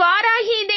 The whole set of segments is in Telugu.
இவ்வாறாகி இதை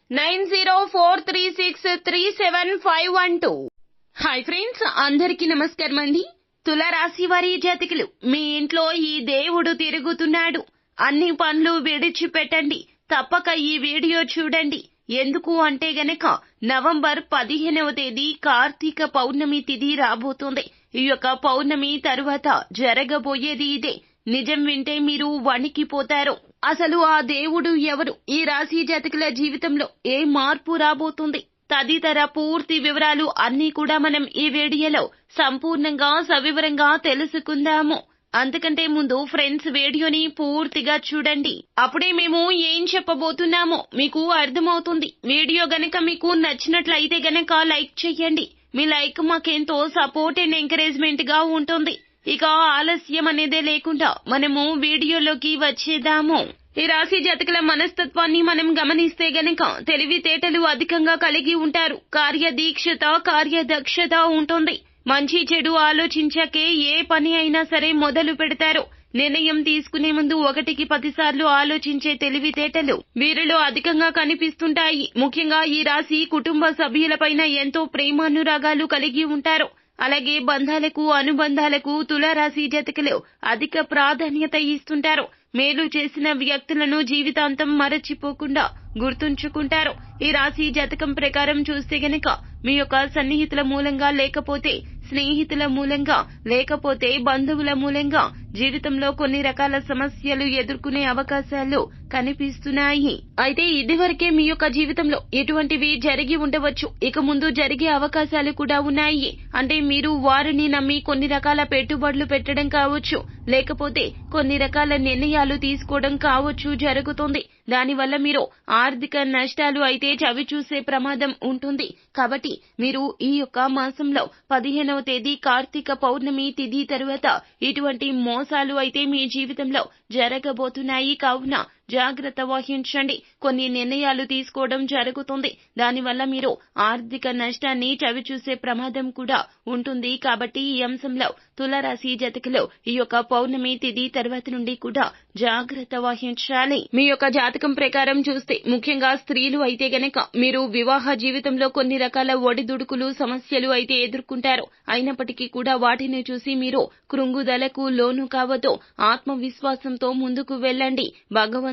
nine zero four three six three seven five one two. Hi friends అందరికీ నమస్కారం అండి. తులరాశి వారి జాతకులు మీ ఇంట్లో ఈ దేవుడు తిరుగుతున్నాడు. అన్ని పనులు విడిచిపెట్టండి. తప్పక ఈ వీడియో చూడండి. ఎందుకు అంటే గనక నవంబర్ పదిహేనవ తేదీ కార్తీక పౌర్ణమి తిథి రాబోతుంది. ఈ యొక్క పౌర్ణమి తరువాత జరగబోయేది ఇదే. నిజం వింటే మీరు వణికిపోతారు. అసలు ఆ దేవుడు ఎవరు? ఈ రాశి జాతకుల జీవితంలో ఏ మార్పు రాబోతుంది? తదితర పూర్తి వివరాలు అన్నీ కూడా మనం ఈ వీడియోలో సంపూర్ణంగా సవివరంగా తెలుసుకుందాము. అంతకంటే ముందు ఫ్రెండ్స్ వీడియోని పూర్తిగా చూడండి. అప్పుడే మేము ఏం చెప్పబోతున్నామో మీకు అర్థమవుతుంది. వీడియో గనక మీకు నచ్చినట్లయితే గనక లైక్ చెయ్యండి మీ లైక్ మాకెంతో సపోర్ట్ అండ్ ఎంకరేజ్మెంట్గా ఉంటుంది. ఇక ఆలస్యం అనేదే లేకుండా మనము వీడియోలోకి వచ్చేద్దాము. ఈ రాశి జాతకుల మనస్తత్వాన్ని మనం గమనిస్తే గనక తెలివితేటలు అధికంగా కలిగి ఉంటారు. కార్యదీక్షత కార్యదక్షత ఉంటుంది. మంచి చెడు ఆలోచించాకే ఏ పని అయినా సరే మొదలు పెడతారు. నిర్ణయం తీసుకునే ముందు ఒకటికి పదిసార్లు ఆలోచించే తెలివితేటలు వీరిలో అధికంగా కనిపిస్తుంటాయి. ముఖ్యంగా ఈ రాశి కుటుంబ సభ్యులపైన ఎంతో ప్రేమానురాగాలు కలిగి ఉంటారు. అలాగే బంధాలకు అనుబంధాలకు తులారాశి జతకలు అధిక ప్రాధాన్యత ఇస్తుంటారు. మేలు చేసిన వ్యక్తులను జీవితాంతం మరచిపోకుండా గుర్తుంచుకుంటారు. ఈ రాశి జాతకం ప్రకారం చూస్తే గనక మీ యొక్క సన్నిహితుల మూలంగా లేకపోతే స్నేహితుల మూలంగా లేకపోతే బంధువుల మూలంగా జీవితంలో కొన్ని రకాల సమస్యలు ఎదుర్కొనే అవకాశాలు కనిపిస్తున్నాయి. అయితే ఇదివరకే మీ యొక్క జీవితంలో ఎటువంటివి జరిగి ఉండవచ్చు? ఇక ముందు జరిగే అవకాశాలు కూడా ఉన్నాయి. అంటే మీరు వారిని నమ్మి కొన్ని రకాల పెట్టుబడులు పెట్టడం కావచ్చు లేకపోతే కొన్ని రకాల నిర్ణయాలు తీసుకోవడం కావచ్చు జరుగుతుంది. దానివల్ల మీరు ఆర్థిక నష్టాలు అయితే చవి చూసే ప్రమాదం ఉంటుంది. కాబట్టి మీరు ఈ యొక్క మాసంలో పదిహేనవ తేదీ కార్తీక పౌర్ణమి తిథి తరువాత ఇటువంటి మో మోసాలు అయితే మీ జీవితంలో జరగబోతున్నాయి కావున జాగ్రత్త వహించండి. కొన్ని నిర్ణయాలు తీసుకోవడం జరుగుతుంది. దానివల్ల మీరు ఆర్థిక నష్టాన్ని చవిచూసే ప్రమాదం కూడా ఉంటుంది. కాబట్టి ఈ అంశంలో తులరాశి జతకలో ఈ యొక్క పౌర్ణమి తిథి తర్వాత నుండి కూడా జాగ్రత్త వహించాలి. మీ యొక్క జాతకం ప్రకారం చూస్తే ముఖ్యంగా స్త్రీలు అయితే గనక మీరు వివాహ జీవితంలో కొన్ని రకాల ఒడిదుడుకులు సమస్యలు అయితే ఎదుర్కొంటారు. అయినప్పటికీ కూడా వాటిని చూసి మీరు కృంగుదలకు లోను కావద్దు. ఆత్మవిశ్వాసంతో ముందుకు వెళ్ళండి.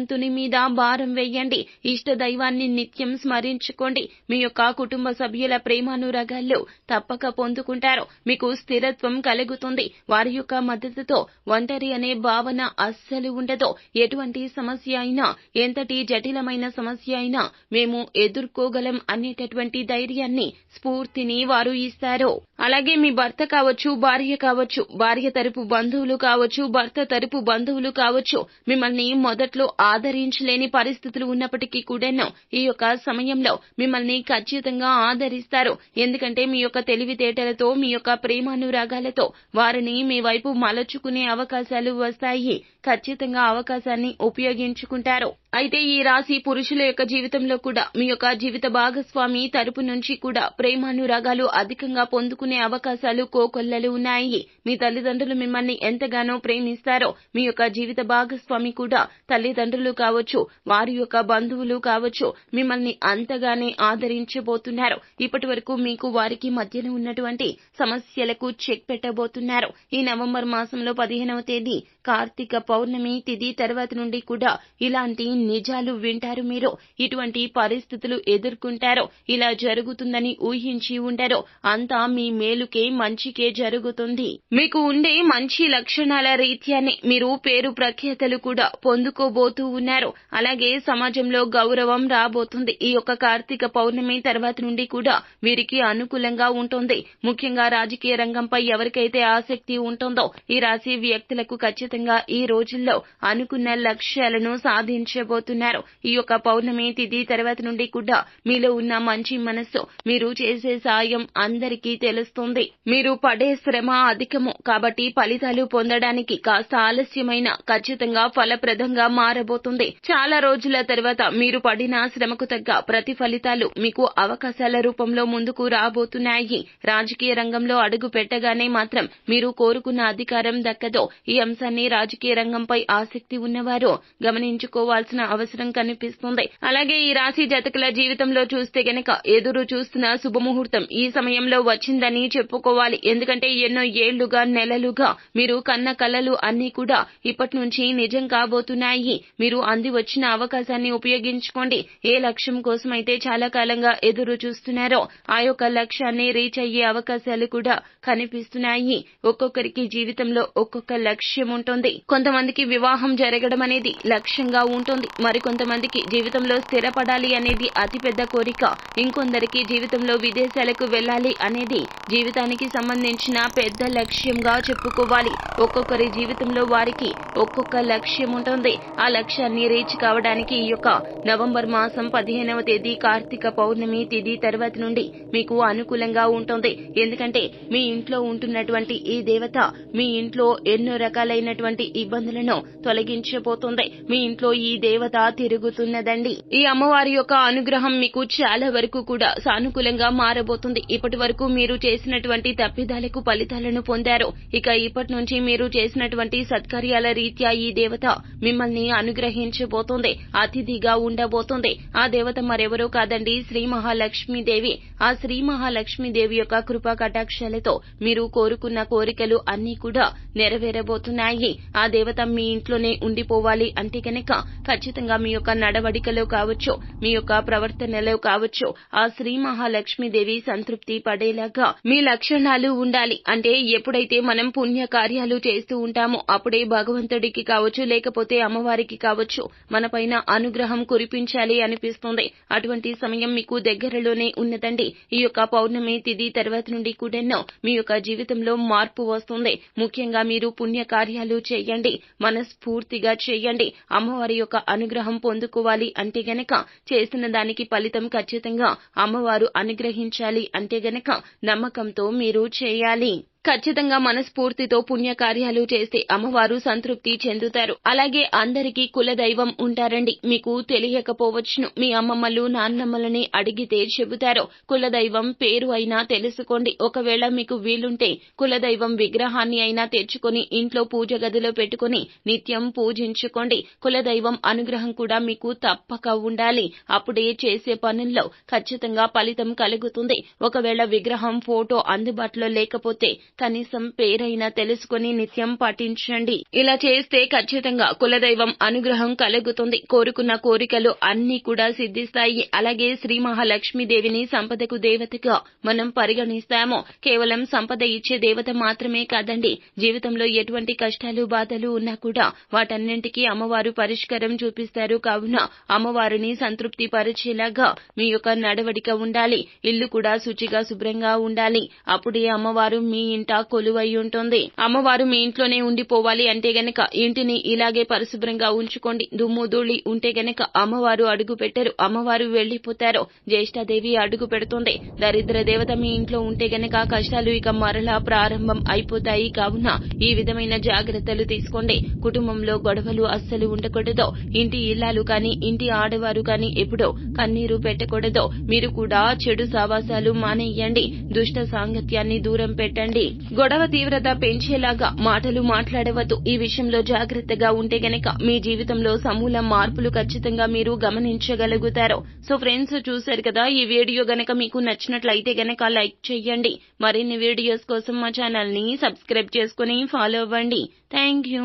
భగవంతుని మీద భారం వేయండి. ఇష్ట దైవాన్ని నిత్యం స్మరించుకోండి. మీ యొక్క కుటుంబ సభ్యుల ప్రేమానురాగాల్లో తప్పక పొందుకుంటారు. మీకు స్థిరత్వం కలుగుతుంది. వారి యొక్క మద్దతుతో ఒంటరి అనే భావన అస్సలు ఉండదు. ఎటువంటి సమస్య అయినా ఎంతటి జటిలమైన సమస్య అయినా మేము ఎదుర్కోగలం అనేటటువంటి ధైర్యాన్ని స్ఫూర్తిని వారు ఇస్తారు. అలాగే మీ భర్త కావచ్చు భార్య కావచ్చు భార్య తరపు బంధువులు కావచ్చు భర్త తరపు బంధువులు కావచ్చు మిమ్మల్ని మొదట్లో ఆదరించలేని పరిస్థితులు ఉన్నప్పటికీ కూడాను ఈ యొక్క సమయంలో మిమ్మల్ని ఖచ్చితంగా ఆదరిస్తారు. ఎందుకంటే మీ యొక్క తెలివితేటలతో మీ యొక్క ప్రేమానురాగాలతో వారిని మీ వైపు మలచుకునే అవకాశాలు వస్తాయి. ఖచ్చితంగా అవకాశాన్ని ఉపయోగించుకుంటారు. అయితే ఈ రాశి పురుషుల యొక్క జీవితంలో కూడా మీ యొక్క జీవిత భాగస్వామి తరపు నుంచి కూడా ప్రేమానురాగాలు అధికంగా పొందుకునే అవకాశాలు కోకొల్లలు ఉన్నాయి. మీ తల్లిదండ్రులు మిమ్మల్ని ఎంతగానో ప్రేమిస్తారో మీ యొక్క జీవిత భాగస్వామి కూడా తల్లిదండ్రులు కావచ్చు వారి యొక్క బంధువులు కావచ్చు మిమ్మల్ని అంతగానే ఆదరించబోతున్నారు. ఇప్పటి వరకు మీకు వారికి మధ్యన ఉన్నటువంటి సమస్యలకు చెక్ పెట్టబోతున్నారు. ఈ నవంబర్ మాసంలో పదిహేనవ తేదీ కార్తీక పౌర్ణమి తిథి తర్వాత నుండి కూడా ఇలాంటి నిజాలు వింటారు మీరు. ఇటువంటి పరిస్థితులు ఎదుర్కొంటారో ఇలా జరుగుతుందని ఊహించి ఉండరో అంతా మీ మేలుకే మంచికే జరుగుతుంది. మీకు ఉండే మంచి లక్షణాల రీత్యానే మీరు పేరు ప్రఖ్యాతలు కూడా పొందుకోబోతూ ఉన్నారు. అలాగే సమాజంలో గౌరవం రాబోతుంది. ఈ యొక్క కార్తీక పౌర్ణమి తర్వాత నుండి కూడా వీరికి అనుకూలంగా ఉంటుంది. ముఖ్యంగా రాజకీయ రంగంపై ఎవరికైతే ఆసక్తి ఉంటుందో ఈ రాశి వ్యక్తులకు ఖచ్చితంగా ఈ రోజుల్లో అనుకున్న లక్ష్యాలను సాధించబోతున్నారు. ఈ యొక్క పౌర్ణమి తిథి తర్వాత నుండి కూడా మీలో ఉన్న మంచి మనస్సు మీరు చేసే సాయం అందరికీ తెలుస్తుంది. మీరు పడే శ్రమ అధికము కాబట్టి ఫలితాలు పొందడానికి కాస్త ఆలస్యమైన ఖచ్చితంగా ఫలప్రదంగా మారబోతుంది. చాలా రోజుల తర్వాత మీరు పడిన శ్రమకు తగ్గ ప్రతి ఫలితాలు మీకు అవకాశాల రూపంలో ముందుకు రాబోతున్నాయి. రాజకీయ రంగంలో అడుగు పెట్టగానే మాత్రం మీరు కోరుకున్న అధికారం దక్కదో ఈ అంశాన్ని రాజకీయ రంగంపై ఆసక్తి ఉన్నవారు గమనించుకోవాల్సిన అవసరం కనిపిస్తుంది. అలాగే ఈ రాశి జతకుల జీవితంలో చూస్తే గనక ఎదురు చూస్తున్న శుభముహూర్తం ఈ సమయంలో వచ్చిందని చెప్పుకోవాలి. ఎందుకంటే ఎన్నో ఏళ్ళుగా నెలలుగా మీరు కన్న కలలు అన్ని కూడా ఇప్పటి నుంచి నిజం కాబోతున్నాయి. మీరు అంది వచ్చిన అవకాశాన్ని ఉపయోగించుకోండి. ఏ లక్ష్యం కోసం అయితే చాలా కాలంగా ఎదురు చూస్తున్నారో ఆ యొక్క లక్ష్యాన్ని రీచ్ అయ్యే అవకాశాలు కూడా కనిపిస్తున్నాయి. ఒక్కొక్కరికి జీవితంలో ఒక్కొక్క లక్ష్యం ఉంటుంది. కొంతమంది కొంతమందికి వివాహం జరగడం అనేది లక్ష్యంగా ఉంటుంది. మరికొంతమందికి జీవితంలో స్థిరపడాలి అనేది అతిపెద్ద కోరిక. ఇంకొందరికి జీవితంలో విదేశాలకు వెళ్ళాలి అనేది జీవితానికి సంబంధించిన పెద్ద లక్ష్యంగా చెప్పుకోవాలి. ఒక్కొక్కరి జీవితంలో వారికి ఒక్కొక్క లక్ష్యం ఉంటుంది. ఆ లక్ష్యాన్ని రీచ్ కావడానికి ఈ యొక్క నవంబర్ మాసం పదిహేనవ తేదీ కార్తీక పౌర్ణమి తేదీ తర్వాత నుండి మీకు అనుకూలంగా ఉంటుంది. ఎందుకంటే మీ ఇంట్లో ఉంటున్నటువంటి ఈ దేవత మీ ఇంట్లో ఎన్నో రకాలైనటువంటి ఇబ్బందులను తొలగించబోతుంది. మీ ఇంట్లో ఈ దేవత తిరుగుతున్నదండి. ఈ అమ్మవారి యొక్క అనుగ్రహం మీకు చాలా వరకు కూడా సానుకూలంగా మారబోతుంది. ఇప్పటి వరకు మీరు చేసినటువంటి తప్పిదాలకు ఫలితాలను పొందారు. ఇక ఇప్పటి నుంచి మీరు చేసినటువంటి సత్కార్యాల రీత్యా ఈ దేవత మిమ్మల్ని అనుగ్రహించబోతుంది. అతిథిగా ఉండబోతుంది. ఆ దేవత మరెవరో కాదండి శ్రీ మహాలక్ష్మీదేవి. ఆ శ్రీ మహాలక్ష్మీదేవి యొక్క కృపా కటాక్షాలతో మీరు కోరుకున్న కోరికలు అన్ని కూడా నెరవేరబోతున్నాయి. ఆ దేవత మీ ఇంట్లోనే ఉండిపోవాలి. అంటే కనుక ఖచ్చితంగా మీ యొక్క నడవడికలో కావచ్చు మీ యొక్క ప్రవర్తనలో కావచ్చు ఆ శ్రీ మహాలక్ష్మీదేవి సంతృప్తి పడేలాగా మీ లక్షణాలు ఉండాలి. అంటే ఎప్పుడైతే మనం పుణ్య కార్యాలు చేస్తూ ఉంటామో అప్పుడే భగవంతుడికి కావచ్చు లేకపోతే అమ్మవారికి కావచ్చు మనపైన అనుగ్రహం కురిపించాలి అనిపిస్తుంది. అటువంటి సమయం మీకు దగ్గరలోనే ఉన్నదండి. ఈ యొక్క పౌర్ణమి తిది తర్వాత నుండి కూడాను మీ యొక్క జీవితంలో మార్పు వస్తుంది. ముఖ్యంగా మీరు పుణ్య కార్యాలు చేయండి. మనస్ఫూర్తిగా చేయండి. అమ్మవారి యొక్క అనుగ్రహం పొందుకోవాలి అంటే గనక చేసిన దానికి ఫలితం ఖచ్చితంగా అమ్మవారు అనుగ్రహించాలి అంటే గనక నమ్మకంతో మీరు చేయాలి. ఖచ్చితంగా మనస్ఫూర్తితో పుణ్యకార్యాలు చేస్తే అమ్మవారు సంతృప్తి చెందుతారు. అలాగే అందరికీ కులదైవం ఉంటారండి. మీకు తెలియకపోవచ్చును. మీ అమ్మమ్మలు నాన్నమ్మలని అడిగితే చెబుతారు కులదైవం పేరు అయినా తెలుసుకోండి. ఒకవేళ మీకు వీలుంటే కులదైవం విగ్రహాన్ని అయినా తెచ్చుకొని ఇంట్లో పూజ గదిలో పెట్టుకుని నిత్యం పూజించుకోండి. కులదైవం అనుగ్రహం కూడా మీకు తప్పక ఉండాలి. అప్పుడే చేసే పనుల్లో ఖచ్చితంగా ఫలితం కలుగుతుంది. ఒకవేళ విగ్రహం ఫోటో అందుబాటులో లేకపోతే కనీసం పేరైనా తెలుసుకుని నిత్యం పాటించండి ఇలా చేస్తే ఖచ్చితంగా కులదైవం అనుగ్రహం కలుగుతుంది. కోరుకున్న కోరికలు అన్ని కూడా సిద్ధిస్తాయి. అలాగే శ్రీ మహాలక్ష్మీదేవిని సంపదకు దేవతగా మనం పరిగణిస్తాము. కేవలం సంపద ఇచ్చే దేవత మాత్రమే కాదండి. జీవితంలో ఎటువంటి కష్టాలు బాధలు ఉన్నా కూడా వాటన్నింటికీ అమ్మవారు పరిష్కారం చూపిస్తారు. కావున అమ్మవారిని సంతృప్తి పరిచేలాగా మీ యొక్క నడవడిక ఉండాలి. ఇల్లు కూడా శుచిగా శుభ్రంగా ఉండాలి. అప్పుడే అమ్మవారు మీ ఇంట కొలువై ఉంటుంది. అమ్మవారు మీ ఇంట్లోనే ఉండిపోవాలి అంటే గనక ఇంటిని ఇలాగే పరిశుభ్రంగా ఉంచుకోండి. దుమ్ము ధూళి ఉంటే గనక అమ్మవారు అడుగు పెట్టరు. అమ్మవారు వెళ్ళిపోతారు జ్యేష్ఠాదేవి అడుగు పెడుతుంది. దరిద్ర దేవత మీ ఇంట్లో ఉంటే గనక కష్టాలు ఇక మరలా ప్రారంభం అయిపోతాయి. కావున ఈ విధమైన జాగ్రత్తలు తీసుకోండి. కుటుంబంలో గొడవలు అస్సలు ఉండకూడదు. ఇంటి ఇల్లాలు కాని ఇంటి ఆడవారు కాని ఎప్పుడో కన్నీరు పెట్టకూడదు. మీరు కూడా చెడు సావాసాలు మానేయండి. దుష్ట సాంగత్యాన్ని దూరం పెట్టండి. గొడవ తీవ్రత పెంచేలాగా మాటలు మాట్లాడవద్దు. ఈ విషయంలో జాగ్రత్తగా ఉంటే గనక మీ జీవితంలో సమూల మార్పులు ఖచ్చితంగా మీరు గమనించగలుగుతారు. సో ఫ్రెండ్స్ చూశారు కదా ఈ వీడియో గనక మీకు నచ్చినట్లయితే గనక లైక్ చేయండి మరిన్ని వీడియోస్ కోసం మా ఛానల్ని సబ్స్క్రైబ్ చేసుకుని ఫాలో అవ్వండి. Thank you.